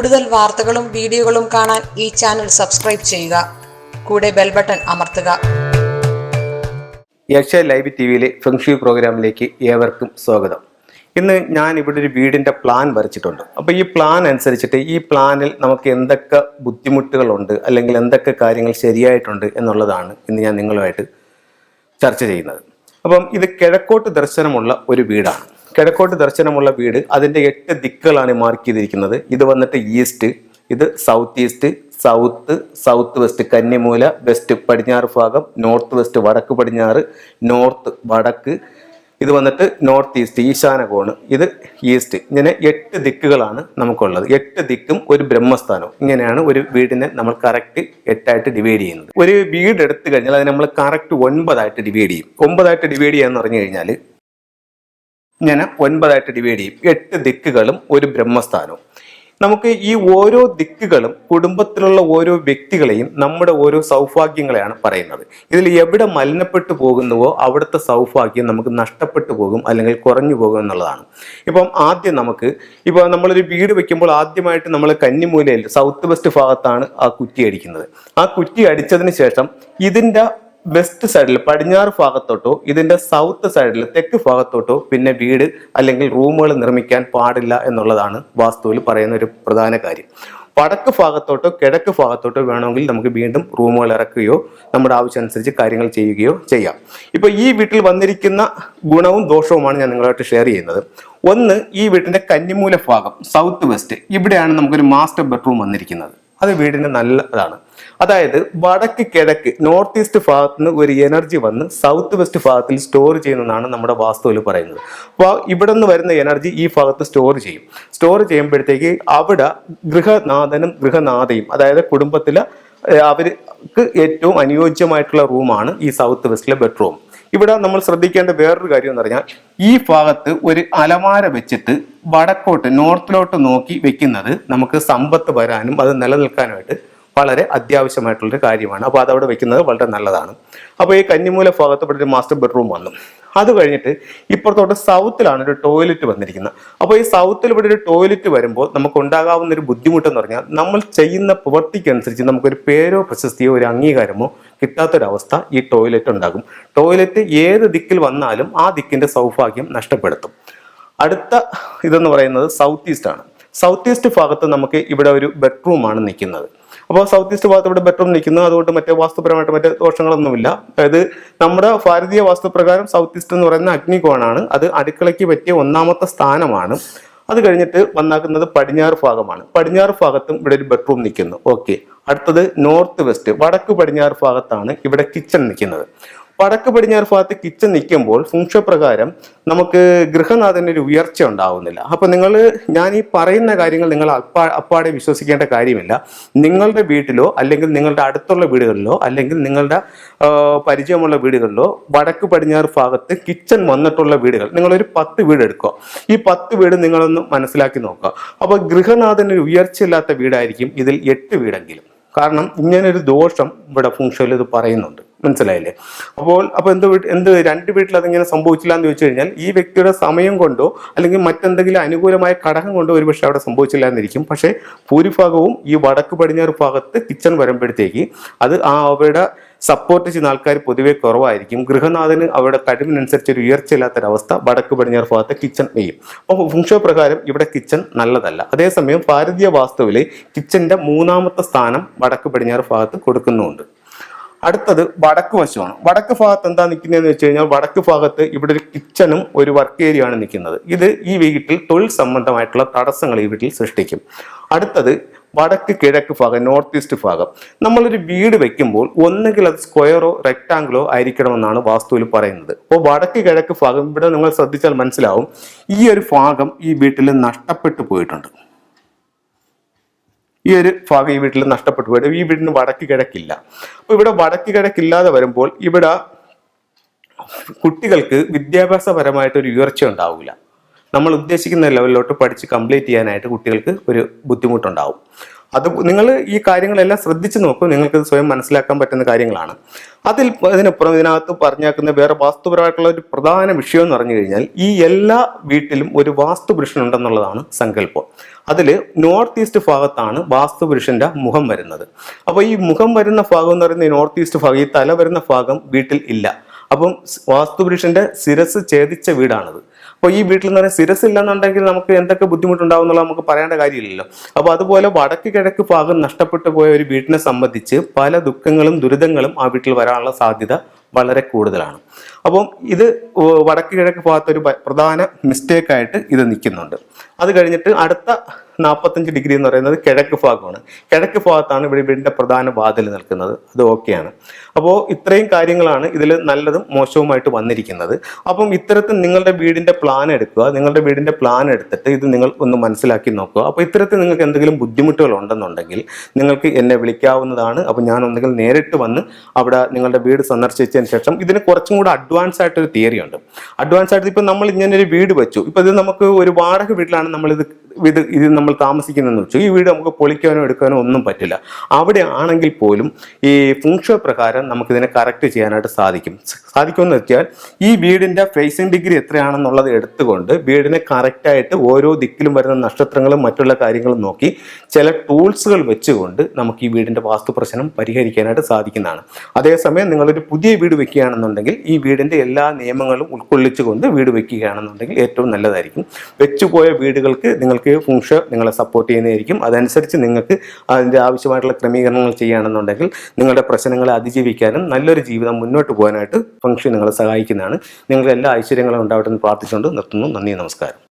കൂടുതൽ വാർത്തകളും വീഡിയോകളും കാണാൻ ഈ ചാനൽ സബ്സ്ക്രൈബ് ചെയ്യുക. കൂടെ ബെൽ ബട്ടൺ അമർത്തുക. ഏഷ്യ ലൈവ് ടി വിയിലെ ഫെങ്ഷി പ്രോഗ്രാമിലേക്ക് ഏവർക്കും സ്വാഗതം. ഇന്ന് ഞാൻ ഇവിടെ ഒരു വീടിന്റെ പ്ലാൻ വരച്ചിട്ടുണ്ട്. അപ്പോൾ ഈ പ്ലാൻ അനുസരിച്ചിട്ട് ഈ പ്ലാനിൽ നമുക്ക് എന്തൊക്കെ ബുദ്ധിമുട്ടുകളുണ്ട് അല്ലെങ്കിൽ എന്തൊക്കെ കാര്യങ്ങൾ ശരിയായിട്ടുണ്ട് എന്നുള്ളതാണ് ഇന്ന് ഞാൻ നിങ്ങളുമായിട്ട് ചർച്ച ചെയ്യുന്നത്. അപ്പം ഇത് കിഴക്കോട്ട് ദർശനമുള്ള ഒരു വീടാണ്. കിഴക്കോട്ട് ദർശനമുള്ള വീട് അതിന്റെ എട്ട് ദിക്കുകളാണ് മാർക്ക് ചെയ്തിരിക്കുന്നത്. ഇത് വന്നിട്ട് ഈസ്റ്റ് ഇത് south east south south west കന്നിമൂല west പടിഞ്ഞാറ് ഭാഗം നോർത്ത് വെസ്റ്റ് വടക്ക് പടിഞ്ഞാറ് നോർത്ത് വടക്ക്. ഇത് വന്നിട്ട് നോർത്ത് ഈസ്റ്റ് ഈശാന കോണ്. ഇത് ഈസ്റ്റ് ഇങ്ങനെ എട്ട് ദിക്കുകളാണ് നമുക്കുള്ളത്. എട്ട് ദിക്കും ഒരു ബ്രഹ്മസ്ഥാനവും. ഇങ്ങനെയാണ് ഒരു വീടിനെ നമ്മൾ കറക്റ്റ് എട്ടായിട്ട് ഡിവൈഡ് ചെയ്യുന്നത്. ഒരു വീട് എടുത്തു കഴിഞ്ഞാൽ അത് നമ്മൾ കറക്റ്റ് ഒൻപതായിട്ട് ഡിവൈഡ് ചെയ്യും. ഒമ്പതായിട്ട് ഡിവൈഡ് ചെയ്യാന്ന് പറഞ്ഞു കഴിഞ്ഞാൽ ഇങ്ങനെ ഒൻപതായിട്ട് ഡിവൈഡ് ചെയ്യും. എട്ട് ദിക്കുകളും ഒരു ബ്രഹ്മസ്ഥാനവും. നമുക്ക് ഈ ഓരോ ദിക്കുകളും കുടുംബത്തിലുള്ള ഓരോ വ്യക്തികളെയും നമ്മുടെ ഓരോ സൗഭാഗ്യങ്ങളെയാണ് പറയുന്നത്. ഇതിൽ എവിടെ മലിനപ്പെട്ടു പോകുന്നുവോ അവിടുത്തെ സൗഭാഗ്യം നമുക്ക് നഷ്ടപ്പെട്ടു പോകും അല്ലെങ്കിൽ കുറഞ്ഞു പോകും എന്നുള്ളതാണ്. ഇപ്പം ആദ്യം നമുക്ക് ഇപ്പോൾ നമ്മളൊരു വീട് വെക്കുമ്പോൾ ആദ്യമായിട്ട് നമ്മൾ കന്നിമൂലയിൽ സൗത്ത് വെസ്റ്റ് ഭാഗത്താണ് ആ കുറ്റി അടിക്കുന്നത്. ആ കുറ്റി അടിച്ചതിന് ശേഷം ഇതിന്റെ വെസ്റ്റ് സൈഡിൽ പടിഞ്ഞാറ് ഭാഗത്തോട്ടോ ഇതിന്റെ സൗത്ത് സൈഡിൽ തെക്ക് ഭാഗത്തോട്ടോ പിന്നെ വീട് അല്ലെങ്കിൽ റൂമുകൾ നിർമ്മിക്കാൻ പാടില്ല എന്നുള്ളതാണ് വാസ്തുവിൽ പറയുന്ന ഒരു പ്രധാന കാര്യം. വടക്ക് ഭാഗത്തോട്ടോ കിഴക്ക് ഭാഗത്തോട്ടോ വേണമെങ്കിൽ നമുക്ക് വീണ്ടും റൂമുകൾ ഇറക്കുകയോ നമ്മുടെ ആവശ്യം അനുസരിച്ച് കാര്യങ്ങൾ ചെയ്യുകയോ ചെയ്യാം. ഇപ്പൊ ഈ വീട്ടിൽ വന്നിരിക്കുന്ന ഗുണവും ദോഷവുമാണ് ഞാൻ നിങ്ങളായിട്ട് ഷെയർ ചെയ്യുന്നത്. ഒന്ന് ഈ വീട്ടിന്റെ കന്നിമൂല ഭാഗം സൗത്ത് വെസ്റ്റ് ഇവിടെയാണ് നമുക്കൊരു മാസ്റ്റർ ബെഡ്റൂം വന്നിരിക്കുന്നത്. അത് വീടിന് നല്ലതാണ്. അതായത് വടക്ക് കിഴക്ക് നോർത്ത് ഈസ്റ്റ് ഭാഗത്ത് നിന്ന് ഒരു എനർജി വന്ന് സൗത്ത് വെസ്റ്റ് ഭാഗത്തിൽ സ്റ്റോർ ചെയ്യുന്നതാണ് നമ്മുടെ വാസ്തുവിൽ പറയുന്നത്. അപ്പോൾ ഇവിടെ നിന്ന് വരുന്ന എനർജി ഈ ഭാഗത്ത് സ്റ്റോർ ചെയ്യും. സ്റ്റോർ ചെയ്യുമ്പോഴത്തേക്ക് അവിടെ ഗൃഹനാഥനും ഗൃഹനാഥയും അതായത് കുടുംബത്തിലെ അവർക്ക് ഏറ്റവും അനുയോജ്യമായിട്ടുള്ള റൂമാണ് ഈ സൗത്ത് വെസ്റ്റിലെ ബെഡ്റൂം ഇവിടെ നമ്മൾ ശ്രദ്ധിക്കേണ്ട വേറൊരു കാര്യം എന്ന് പറഞ്ഞാൽ ഈ ഭാഗത്ത് ഒരു അലമാര വെച്ചിട്ട് വടക്കോട്ട് നോർത്തിലോട്ട് നോക്കി വെക്കുന്നത് നമുക്ക് സമ്പത്ത് വരാനും അത് നിലനിൽക്കാനുമായിട്ട് വളരെ അത്യാവശ്യമായിട്ടുള്ളൊരു കാര്യമാണ്. അപ്പോൾ അതവിടെ വെക്കുന്നത് വളരെ നല്ലതാണ്. അപ്പോൾ ഈ കന്നിമൂല ഭാഗത്ത് ഇവിടെ ഒരു മാസ്റ്റർ ബെഡ്റൂം വന്നു. അത് കഴിഞ്ഞിട്ട് ഇപ്പുറത്തോട്ട് സൗത്തിലാണ് ഒരു ടോയ്ലറ്റ് വന്നിരിക്കുന്നത്. അപ്പോൾ ഈ സൗത്തിൽ ഇവിടെ ഒരു ടോയ്ലറ്റ് വരുമ്പോൾ നമുക്ക് ഉണ്ടാകാവുന്ന ഒരു ബുദ്ധിമുട്ടെന്ന് പറഞ്ഞാൽ നമ്മൾ ചെയ്യുന്ന പ്രവൃത്തിക്കനുസരിച്ച് നമുക്കൊരു പേരോ പ്രശസ്തിയോ ഒരു അംഗീകാരമോ കിട്ടാത്തൊരവസ്ഥ ഈ ടോയ്ലറ്റ് ഉണ്ടാകും. ടോയ്ലറ്റ് ഏത് ദിക്കിൽ വന്നാലും ആ ദിക്കിന്റെ സൗഭാഗ്യം നഷ്ടപ്പെടുത്തും. അടുത്ത ഇതെന്ന് പറയുന്നത് സൗത്ത് ഈസ്റ്റ് ആണ്. സൗത്ത് ഈസ്റ്റ് ഭാഗത്ത് നമുക്ക് ഇവിടെ ഒരു ബെഡ്റൂമാണ് നിൽക്കുന്നത്. അപ്പോൾ സൗത്ത് ഈസ്റ്റ് ഭാഗത്ത് ഇവിടെ ബെഡ്റൂം നിൽക്കുന്നു. അതുകൊണ്ട് മറ്റേ വാസ്തുപരമായിട്ട് മറ്റേ ദോഷങ്ങളൊന്നുമില്ല. അതായത് നമ്മുടെ ഭാരതീയ വാസ്തുപ്രകാരം സൗത്ത് ഈസ്റ്റ് എന്ന് പറയുന്ന അഗ്നികോണാണ്. അത് അടുക്കളയ്ക്ക് പറ്റിയ ഒന്നാമത്തെ സ്ഥാനമാണ്. അത് കഴിഞ്ഞിട്ട് വന്നാക്കുന്നത് പടിഞ്ഞാറ് ഭാഗമാണ്. പടിഞ്ഞാറ് ഭാഗത്തും ഇവിടെ ഒരു ബെഡ്റൂം നിൽക്കുന്നു. ഓക്കെ അടുത്തത് നോർത്ത് വെസ്റ്റ് വടക്ക് പടിഞ്ഞാറ് ഭാഗത്താണ് ഇവിടെ കിച്ചൺ നിൽക്കുന്നത്. വടക്ക് പടിഞ്ഞാറ് ഭാഗത്ത് കിച്ചൺ നിൽക്കുമ്പോൾ ഫുങ്ഷപ്രകാരം നമുക്ക് ഗൃഹനാഥന്റെ ഒരു ഉയർച്ച ഉണ്ടാവുന്നില്ല. അപ്പം നിങ്ങൾ ഞാൻ ഈ പറയുന്ന കാര്യങ്ങൾ നിങ്ങൾ അപ്പാ അപ്പാടെ വിശ്വസിക്കേണ്ട കാര്യമില്ല. നിങ്ങളുടെ വീട്ടിലോ അല്ലെങ്കിൽ നിങ്ങളുടെ അടുത്തുള്ള വീടുകളിലോ അല്ലെങ്കിൽ നിങ്ങളുടെ പരിചയമുള്ള വീടുകളിലോ വടക്ക് പടിഞ്ഞാറ് ഭാഗത്ത് കിച്ചൺ വന്നിട്ടുള്ള വീടുകൾ നിങ്ങളൊരു പത്ത് വീട് എടുക്കുക. ഈ പത്ത് വീട് നിങ്ങളൊന്ന് മനസ്സിലാക്കി നോക്കുക. അപ്പോൾ ഗൃഹനാഥന്റെ ഒരു ഉയർച്ചയില്ലാത്ത വീടായിരിക്കും ഇതിൽ എട്ട് വീടെങ്കിലും. കാരണം ഇങ്ങനൊരു ദോഷം ഇവിടെ ഫുങ്ഷനിൽ ഇത് പറയുന്നുണ്ട്. മനസ്സിലായില്ലേ? അപ്പോൾ അപ്പോൾ എന്ത് എന്ത് രണ്ട് വീട്ടിൽ അതിങ്ങനെ സംഭവിച്ചില്ല എന്ന് ചോദിച്ചു കഴിഞ്ഞാൽ ഈ വ്യക്തിയുടെ സമയം കൊണ്ടോ അല്ലെങ്കിൽ മറ്റെന്തെങ്കിലും അനുകൂലമായ ഘടകം കൊണ്ടോ ഒരുപക്ഷെ അവിടെ സംഭവിച്ചില്ല എന്നിരിക്കും പക്ഷേ ഭൂരിഭാഗവും ഈ വടക്ക് പടിഞ്ഞാറ് ഭാഗത്ത് കിച്ചൺ വരുമ്പോഴത്തേക്ക് അത് ആ അവരുടെ സപ്പോർട്ട് ചെയ്യുന്ന ആൾക്കാർ പൊതുവെ കുറവായിരിക്കും. ഗൃഹനാഥന് അവരുടെ കഴിവിനനുസരിച്ച് ഒരു ഉയർച്ചയില്ലാത്തൊരവസ്ഥ വടക്ക് പടിഞ്ഞാറ് ഭാഗത്ത് കിച്ചൺ ചെയ്യും അപ്പോൾ ഫുങ്ഷോ പ്രകാരം ഇവിടെ കിച്ചൺ നല്ലതല്ല. അതേസമയം ഭാരതീയ വാസ്തുവിൽ കിച്ചന്റെ മൂന്നാമത്തെ സ്ഥാനം വടക്ക് പടിഞ്ഞാറ് ഭാഗത്ത് കൊടുക്കുന്നുമുണ്ട് അടുത്തത് വടക്ക് വശമാണ്. വടക്ക് ഭാഗത്ത് എന്താ നിൽക്കുന്നതെന്ന് വെച്ച് കഴിഞ്ഞാൽ വടക്ക് ഭാഗത്ത് ഇവിടെ ഒരു കിച്ചണും ഒരു വർക്ക് ഏരിയ ആണ് നിൽക്കുന്നത്. ഇത് ഈ വീട്ടിൽ തൊഴിൽ സംബന്ധമായിട്ടുള്ള തടസ്സങ്ങൾ ഈ വീട്ടിൽ സൃഷ്ടിക്കും. അടുത്തത് വടക്ക് കിഴക്ക് ഭാഗം നോർത്ത് ഈസ്റ്റ് ഭാഗം. നമ്മളൊരു വീട് വെക്കുമ്പോൾ ഒന്നുകിൽ അത് സ്ക്വയറോ റെക്ടാങ്കിളോ ആയിരിക്കണമെന്നാണ് വാസ്തുവിൽ പറയുന്നത്. അപ്പോൾ വടക്ക് കിഴക്ക് ഭാഗം ഇവിടെ നിങ്ങൾ ശ്രദ്ധിച്ചാൽ മനസ്സിലാവും. ഈ ഒരു ഭാഗം ഈ വീട്ടിൽ നഷ്ടപ്പെട്ടു പോയിട്ടുണ്ട്. ഈ ഒരു ഭാഗം ഈ വീട്ടിൽ നഷ്ടപ്പെട്ടു പോയിട്ട് ഈ വീടിന് വടക്ക് കിഴക്കില്ല. അപ്പോൾ ഇവിടെ വടക്ക് കിഴക്കില്ലാതെ വരുമ്പോൾ ഇവിടെ കുട്ടികൾക്ക് വിദ്യാഭ്യാസപരമായിട്ട് ഒരു ഉയർച്ച ഉണ്ടാവില്ല നമ്മൾ ഉദ്ദേശിക്കുന്ന ലെവലിലോട്ട് പഠിച്ച് കംപ്ലീറ്റ് ചെയ്യാനായിട്ട് കുട്ടികൾക്ക് ഒരു ബുദ്ധിമുട്ടുണ്ടാവും. അത് നിങ്ങൾ ഈ കാര്യങ്ങളെല്ലാം ശ്രദ്ധിച്ച് നോക്കൂ. നിങ്ങൾക്ക് സ്വയം മനസ്സിലാക്കാൻ പറ്റുന്ന കാര്യങ്ങളാണ്. അതിൽ അതിനപ്പുറം ഇതിനകത്ത് പറഞ്ഞേക്കുന്ന വേറെ വാസ്തുപരമായിട്ടുള്ള ഒരു പ്രധാന വിഷയം എന്ന് പറഞ്ഞു കഴിഞ്ഞാൽ ഈ എല്ലാ വീട്ടിലും ഒരു വാസ്തുപുരുഷൻ ഉണ്ടെന്നുള്ളതാണ് സങ്കല്പം. അതിൽ നോർത്ത് ഈസ്റ്റ് ഭാഗത്താണ് വാസ്തുപുരുഷന്റെ മുഖം വരുന്നത്. അപ്പോൾ ഈ മുഖം വരുന്ന ഭാഗം എന്ന് പറയുന്നത് നോർത്ത് ഈസ്റ്റ് ഭാഗം ഈ തല വരുന്ന ഭാഗം വീട്ടിൽ ഇല്ല. അപ്പം വാസ്തുപുരുഷന്റെ ശിരസ് ഛേദിച്ച വീടാണത്. അപ്പോൾ ഈ വീട്ടിൽ നിന്ന് സിരസ് ഇല്ലെന്നുണ്ടെങ്കിൽ നമുക്ക് എന്തൊക്കെ ബുദ്ധിമുട്ടുണ്ടാവും എന്നുള്ളത് നമുക്ക് പറയേണ്ട കാര്യമില്ലല്ലോ. അപ്പോൾ അതുപോലെ വടക്ക് കിഴക്ക് ഭാഗം നഷ്ടപ്പെട്ടു പോയ ഒരു വീട്ടിനെ സംബന്ധിച്ച് പല ദുഃഖങ്ങളും ദുരിതങ്ങളും ആ വീട്ടിൽ വരാനുള്ള സാധ്യത വളരെ കൂടുതലാണ്. അപ്പം ഇത് വടക്ക് കിഴക്ക് ഭാഗത്തൊരു പ്രധാന മിസ്റ്റേക്കായിട്ട് ഇത് നിൽക്കുന്നുണ്ട്. അത് കഴിഞ്ഞിട്ട് അടുത്ത നാൽപ്പത്തഞ്ച് ഡിഗ്രി എന്ന് പറയുന്നത് കിഴക്ക് ഭാഗമാണ്. കിഴക്ക് ഭാഗത്താണ് ഇവിടെ വീടിന്റെ പ്രധാന വാതിൽ നിൽക്കുന്നത്. അത് ഓക്കെയാണ്. അപ്പോൾ ഇത്രയും കാര്യങ്ങളാണ് ഇതിൽ നല്ലതും മോശവുമായിട്ട് വന്നിരിക്കുന്നത്. അപ്പം ഇത്തരത്തിൽ നിങ്ങളുടെ വീടിന്റെ പ്ലാൻ എടുക്കുക. നിങ്ങളുടെ വീടിന്റെ പ്ലാൻ എടുത്തിട്ട് ഇത് നിങ്ങൾ ഒന്ന് മനസ്സിലാക്കി നോക്കുക. അപ്പോൾ ഇത്തരത്തിൽ നിങ്ങൾക്ക് എന്തെങ്കിലും ബുദ്ധിമുട്ടുകൾ ഉണ്ടെന്നുണ്ടെങ്കിൽ നിങ്ങൾക്ക് എന്നെ വിളിക്കാവുന്നതാണ്. അപ്പോൾ ഞാൻ ഒന്നുകിൽ നേരിട്ട് വന്ന് അവിടെ നിങ്ങളുടെ വീട് സന്ദർശിച്ചതിന് ശേഷം ഇതിന് കുറച്ചും കൂടെ അഡ്വാൻസ് ആയിട്ടൊരു തിയറി ഉണ്ട്. അഡ്വാൻസ് ആയിട്ട് ഇപ്പം നമ്മൾ ഇങ്ങനെ ഒരു വീട് വെച്ചു. ഇപ്പം ഇത് നമുക്ക് ഒരു വാടക വീട്ടിലാണ് നമ്മളിത് ഇത് ഇത് നമ്മൾ താമസിക്കുന്നതെന്ന് വെച്ചു. ഈ വീട് നമുക്ക് പൊളിക്കാനോ എടുക്കാനോ ഒന്നും പറ്റില്ല. അവിടെ ആണെങ്കിൽ പോലും ഈ ഫുങ്ഷോ പ്രകാരം നമുക്കിതിനെ കറക്റ്റ് ചെയ്യാനായിട്ട് സാധിക്കും. സാധിക്കുമെന്ന് വെച്ചാൽ ഈ വീടിന്റെ ഫേസിംഗ് ഡിഗ്രി എത്രയാണെന്നുള്ളത് എടുത്തുകൊണ്ട് വീടിനെ കറക്റ്റായിട്ട് ഓരോ ദിക്കിലും വരുന്ന നക്ഷത്രങ്ങളും മറ്റുള്ള കാര്യങ്ങളും നോക്കി ചില ടൂൾസുകൾ വെച്ചുകൊണ്ട് നമുക്ക് ഈ വീടിന്റെ വാസ്തു പ്രശ്നം പരിഹരിക്കാനായിട്ട് സാധിക്കുന്നതാണ്. അതേസമയം നിങ്ങളൊരു പുതിയ വീട് വെക്കുകയാണെന്നുണ്ടെങ്കിൽ ഈ വീടിന്റെ എല്ലാ നിയമങ്ങളും ഉൾക്കൊള്ളിച്ചുകൊണ്ട് വീട് വെക്കുകയാണെന്നുണ്ടെങ്കിൽ ഏറ്റവും നല്ലതായിരിക്കും. വെച്ചുപോയ വീടുകൾക്ക് നിങ്ങൾക്ക് ഫുങ്ഷ നിങ്ങളെ സപ്പോർട്ട് ചെയ്യുന്നതായിരിക്കും. അതനുസരിച്ച് നിങ്ങൾക്ക് അതിന്റെ ആവശ്യമായിട്ടുള്ള ക്രമീകരണങ്ങൾ ചെയ്യുകയാണെന്നുണ്ടെങ്കിൽ നിങ്ങളുടെ പ്രശ്നങ്ങളെ അതിജീവിക്കാനും നല്ലൊരു ജീവിതം മുന്നോട്ട് പോകാനായിട്ട് ഫംഗ്ഷൻ നിങ്ങളെ സഹായിക്കുന്നതാണ്. നിങ്ങളുടെ എല്ലാ ഐശ്വര്യങ്ങളും ഉണ്ടാവട്ടെ എന്ന് പ്രാർത്ഥിച്ചുകൊണ്ട് നിർത്തുന്നു. നന്ദി നമസ്കാരം.